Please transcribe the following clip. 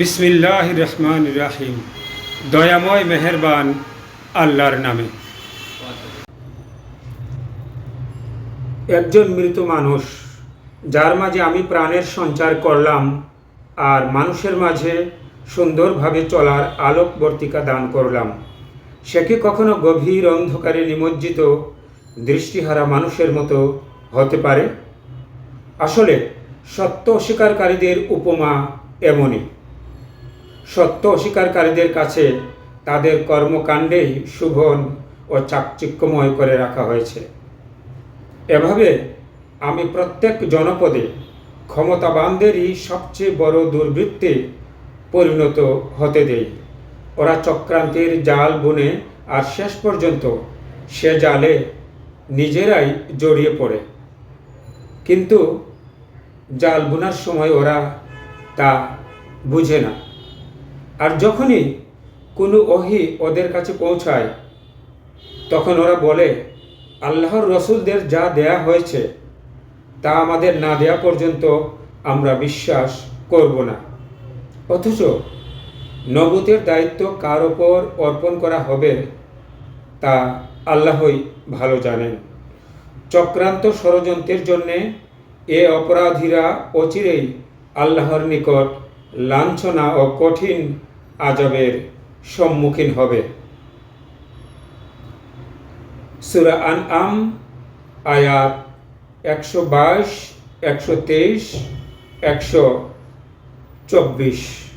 বিসমিল্লাহ রহমান রাহিম দয়াময় মেহেরবান আল্লাহর নামে। একজন মৃত মানুষ, যার মাঝে আমি প্রাণের সঞ্চার করলাম আর মানুষের মাঝে সুন্দরভাবে চলার আলোকবর্তিকা দান করলাম। সে কি কখনো গভীর অন্ধকারে নিমজ্জিত, দৃষ্টিহারা মানুষের মতো হতে পারে? আসলে সত্য অস্বীকারীদের উপমা এমনই। সত্য অস্বীকারীদের কাছে তাদের কর্মকাণ্ডেই শুভন ও চাকচিক্যময় করে রাখা হয়েছে। এভাবে আমি প্রত্যেক জনপদে ক্ষমতাবানদেরই সবচেয়ে বড় দুর্বৃত্তে পরিণত হতে দেই। ওরা চক্রান্তের জাল বুনে আর শেষ পর্যন্ত সে জালে নিজেরাই জড়িয়ে পড়ে। কিন্তু জাল বোনার সময় ওরা তা বুঝে না। আর যখনই কোনো অহি ওদের কাছে পৌঁছায়, তখন ওরা বলে, আল্লাহর রসুলদের যা দেয়া হয়েছে, তা আমাদের না দেয়া পর্যন্ত আমরা বিশ্বাস করব না। অথচ নবতের দায়িত্ব কার ওপর অর্পণ করা হবে, তা আল্লাহই ভালো জানেন। চক্রান্ত ষড়যন্ত্রের জন্যে এ অপরাধীরা অচিরেই আল্লাহর নিকট লাঞ্ছনা ও কঠিন আজবের সম্মুখীন হবে। সুরা আন আম আয়াত একশো বাইশ, একশো তেইশ, একশো চব্বিশ।